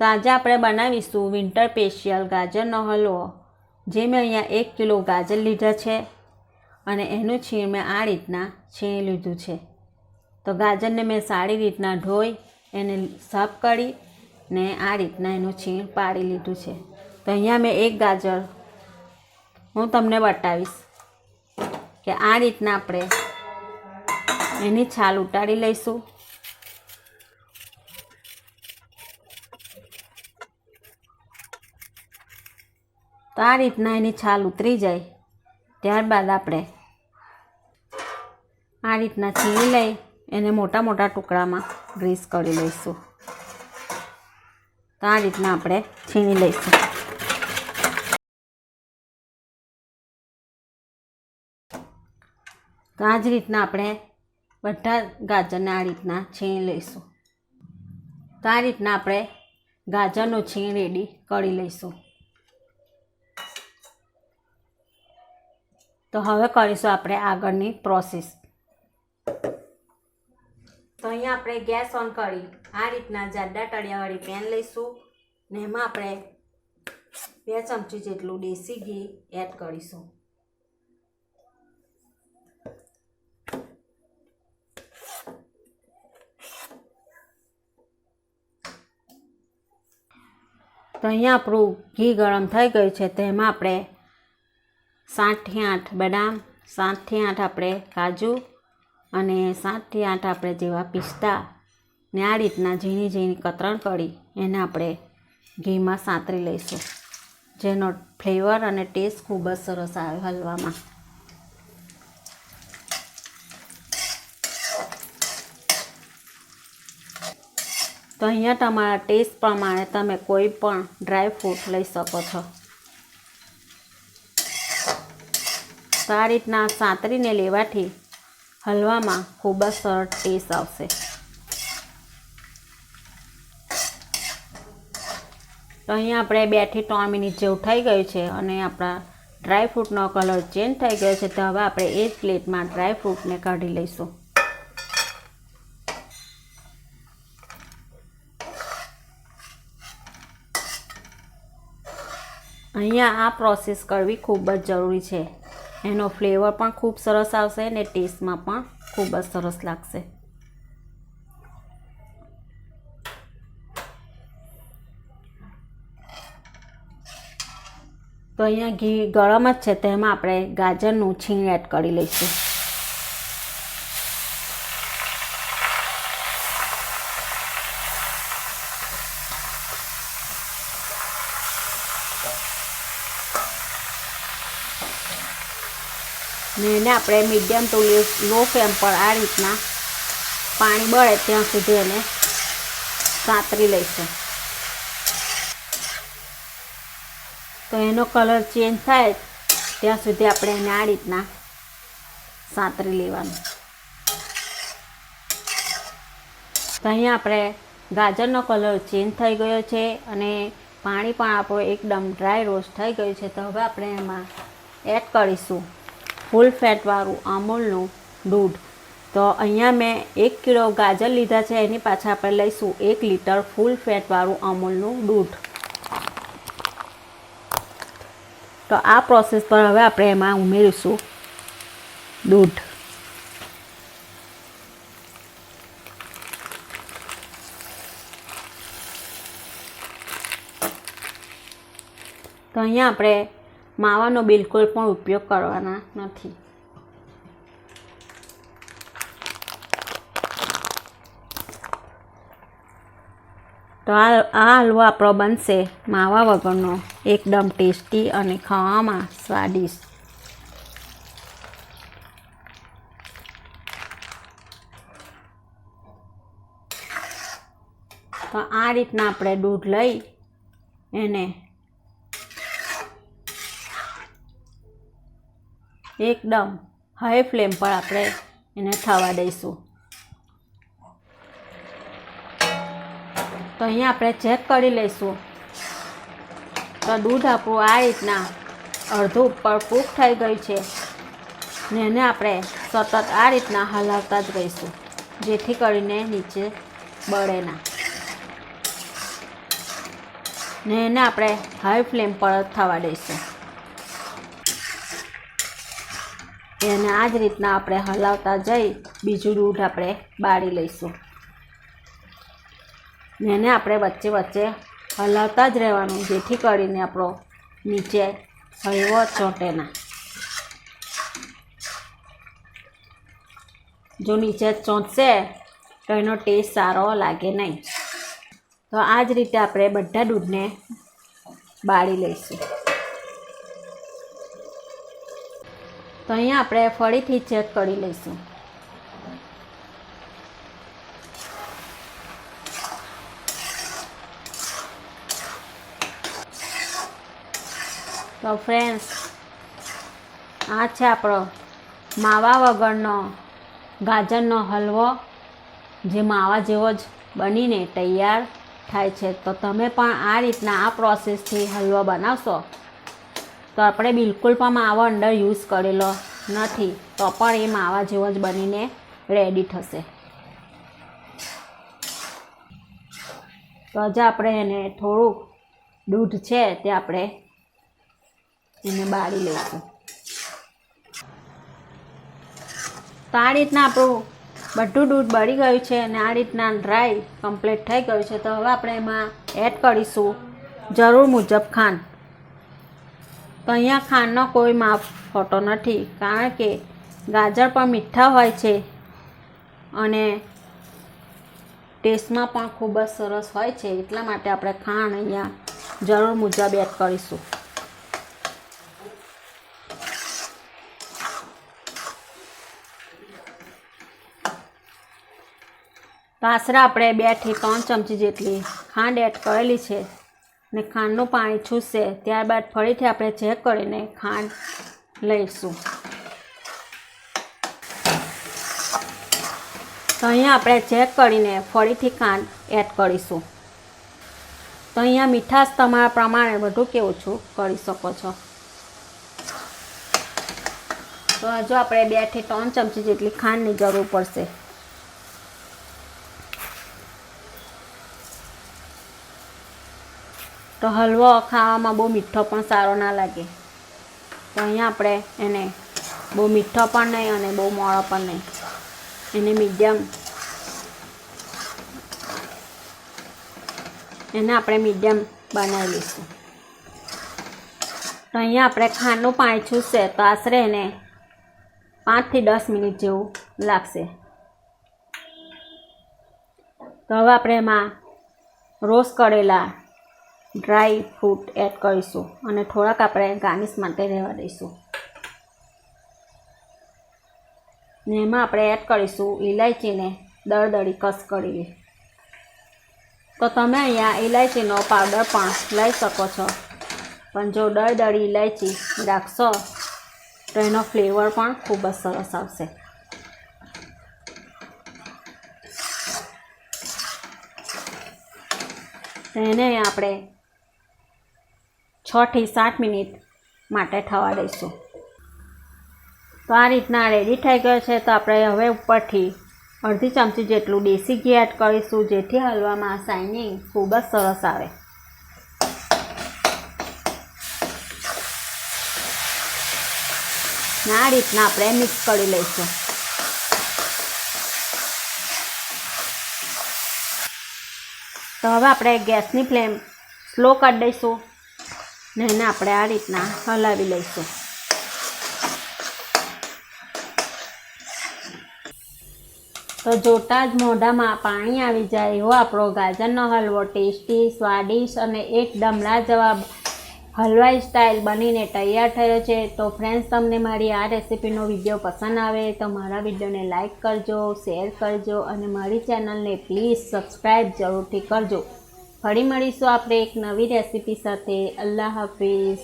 તો આજે આપણે બનાવીશું વિન્ટર સ્પેશિયલ ગાજરનો હલવો, જે મેં અહીંયા એક કિલો ગાજર લીધા છે અને એનું છીણ મેં આ રીતના છીણી લીધું છે. તો ગાજરને મેં સારી રીતના ધોઈ, એને સાફ કરી ને આ રીતના એનું છીણ પાડી લીધું છે. તો અહીંયા મેં એક ગાજર હું તમને બતાવીશ કે આ રીતના આપણે એની છાલ ઉતારી લઈશું. તો આ રીતના એની છાલ ઉતરી જાય. ત્યારબાદ આપણે આ રીતના છીણી લઈ એને મોટા મોટા ટુકડામાં ગ્રીસ કરી લઈશું. તો આ રીતના આપણે છીણી લઈશું. તો આ જ રીતના આપણે બધા ગાજરને આ રીતના છીણી લઈશું. તો આ રીતના આપણે ગાજરનું છીણ રેડી કરી લઈશું. તો હવે કરીશું આપણે આગળની પ્રોસેસ. તો અહીંયા આપણે ગેસ ઓન કરી, આ રીતના જાડા તળિયાવાળી પેન લઈશું ને એમાં આપણે બે ચમચી જેટલું દેશી ઘી એડ કરીશું. તો અહીંયા આપણું ઘી ગરમ થઈ ગયું છે તેમાં આપણે સાતથી આઠ બદામ સાતથી આઠ આપણે કાજુ અને સાતથી આઠ આપણે જેવા પિસ્તા ને આ રીતના ઝીણી ઝીણી કતરણ કરી એને આપણે ઘીમાં સાંતરી લઈશું. જેનો ફ્લેવર અને ટેસ્ટ ખૂબ જ સરસ આવે હલવામાં. તો અહીંયા તમારા ટેસ્ટ પ્રમાણે તમે કોઈ પણ ડ્રાય ફ્રૂટ લઈ શકો છો. તો આ રીતના સાંતરીને લેવાથી હલવામાં ખૂબ જ સરળ ટેસ્ટ આવશે. તો અહીંયા આપણે બેથી ત્રણ મિનિટ જેવું થઈ ગયું છે અને આપણા ડ્રાયફ્રૂટનો કલર ચેન્જ થઈ ગયો છે તો હવે આપણે એ જ પ્લેટમાં ડ્રાયફ્રૂટને કાઢી લઈશું. અહીંયા આ પ્રોસેસ કરવી ખૂબ જ જરૂરી છે. એનો ફ્લેવર પણ ખૂબ સરસ આવશે અને ટેસ્ટમાં પણ ખૂબ જ સરસ લાગશે. તો અહીંયા ઘી ગરમ જ છે તેમાં આપણે ગાજરનું છીણ એડ કરી લઈશું. ને એને આપણે મીડિયમ ટુ લો ફ્લેમ પર આ રીતના પાણી બળે ત્યાં સુધી એને સાંતરી લઈશું. તો એનો કલર ચેન્જ થાય ત્યાં સુધી આપણે એને આ રીતના સાંતરી લેવાનું. તો અહીંયા આપણે ગાજરનો કલર ચેન્જ થઈ ગયો છે અને પાણી પણ આપણો એકદમ ડ્રાય રોસ્ટ થઈ ગયું છે. તો હવે આપણે એમાં એડ કરીશું. ફૂલ ફેટવાળું અમૂલનું દૂધ. તો અહીંયા મેં એક કિલો ગાજર લીધા છે, એની પાછા આપણે લઈશું એક લીટર ફૂલ ફેટવાળું અમૂલનું દૂધ. તો આ પ્રોસેસ પર હવે આપણે એમાં ઉમેરીશું દૂધ. તો અહીંયા આપણે માવાનો બિલકુલ પણ ઉપયોગ કરવાના નથી. તો આ આ હલવો આપણો બનશે માવા વગરનો. એકદમ ટેસ્ટી અને ખાવામાં સ્વાદિષ્ટ. તો આ રીતના આપણે દૂધ લઈ એને એકદમ હાઈ ફ્લેમ પર આપણે એને થવા દઈશું. તો અહીંયા આપણે ચેક કરી લઈશું. તો દૂધ આપણું આ રીતના અડધું ઉપર કૂક થઈ ગયું છે. ને એને આપણે સતત આ રીતના હલાવતા જ રહીશું, જેથી કરીને નીચે બળે ના. ને એને આપણે હાઈ ફ્લેમ પર થવા દઈશું. એને આ જ રીતના આપણે હલાવતા જઈ બીજું દૂધ આપણે બાળી લઈશું. એને આપણે વચ્ચે વચ્ચે હલાવતા જ રહેવાનું, જેથી કરીને આપણો નીચે હલવો ચોંટે ના. જો નીચે ચોંટશે તો એનો ટેસ્ટ સારો લાગે નહીં. તો આ જ રીતે આપણે બધા દૂધને બાળી લઈશું. તો અહીંયા આપણે ફરીથી ચેક કરી લઈશું. તો ફ્રેન્ડ્સ આ છે આપણો માવા વગરનો ગાજરનો હલવો, જે માવા જેવો જ બનીને તૈયાર થાય છે. તો તમે પણ આ રીતના આ પ્રોસેસથી હલવો બનાવશો. તો આપણે બિલકુલ પણ માવો અંદર યુઝ કરેલો નથી. તો પણ એ માવા જેવો જ બનીને રેડી થશે. તો જ આપણે એને થોડુંક દૂધ છે તે આપણે એને બાળી લઈશું. તો આ રીતના આપણું બધું દૂધ બળી ગયું છે અને આ રીતના ડ્રાય કમ્પ્લીટ થઈ ગયું છે. તો હવે આપણે એમાં એડ કરીશું જરૂર મુજબ ખાંડ. અહીંયા ખાંડનો કોઈ માપ હોતો નથી, કારણ કે ગાજર પણ મીઠા હોય છે અને ટેસ્ટમાં પણ ખૂબ જ સરસ હોય છે. એટલા માટે આપણે ખાંડ અહીંયા જરૂર મુજબ એડ કરીશું. તો આશરે આપણે બેથી ત્રણ ચમચી જેટલી ખાંડ એડ કરેલી છે. ને ખાંડનું પાણી છૂટશે ત્યારબાદ ફરીથી આપણે ચેક કરીને ખાંડ લઈશું. તો અહીંયા આપણે ચેક કરીને ફરીથી ખાંડ એડ કરીશું. તો અહીંયા મીઠાશ તમારા પ્રમાણે બધું કે ઓછું કરી શકો છો. તો હજુ આપણે બેથી ત્રણ ચમચી જેટલી ખાંડની જરૂર પડશે. તો હલવો ખાવામાં બહુ મીઠો પણ સારો ના લાગે. તો અહીંયા આપણે એને બહુ મીઠો પણ નહીં અને બહુ મોળો પણ નહીં. એને મીડિયમ એને આપણે મીડિયમ બનાવી લઈશું. તો અહીંયા આપણે ખાંડનું પાણી છૂટશે તો આશરે એને પાંચથી દસ મિનિટ જેવું લાગશે. તો હવે આપણે એમાં રોસ કરેલા ડ્રાય ફ્રૂટ એડ કરીશું અને થોડાક આપણે ગાર્નિશ માટે રહેવા દઈશું. ને એમાં આપણે એડ કરીશું ઇલાયચીને દળદળી કસ કરી તો તમે અહીંયા ઇલાયચીનો પાવડર પણ લઈ શકો છો. પણ જો દળદળી ઇલાયચી રાખશો, તો એનો ફ્લેવર પણ ખૂબ જ સરસ આવશે. એને આપણે છથી સાત મિનિટ માટે થવા દઈશું. તો આ રીતના રેડી થઈ ગયો છે. તો આપણે હવે ઉપરથી અડધી ચમચી જેટલું દેશી ઘી એડ કરીશું, જેથી હલવામાં શાઇનિંગ ખૂબ જ સરસ આવે. આ રીતના આપણે મિક્સ કરી લઈશું. તો હવે આપણે ગેસની ફ્લેમ સ્લો કરી દઈશું. ને એને આપણે આ રીતના હલાવી લઈશું. તો જોતા જ મોઢામાં પાણી આવી જાય એવો આપણો ગાજરનો હલવો ટેસ્ટી, સ્વાદિષ્ટ અને એકદમ લાજવાબ હલવાઈ સ્ટાઇલ બનીને તૈયાર થયો છે. તો ફ્રેન્ડ્સ તમને મારી આ રેસીપીનો વીડિયો પસંદ આવે તો મારા વિડીયોને લાઇક કરજો શેર કરજો અને મારી ચેનલને પ્લીઝ સબસ્ક્રાઈબ જરૂરથી કરજો. ફરી મળીશું આપણે એક નવી રેસીપી સાથે. અલ્લાહ હાફિઝ.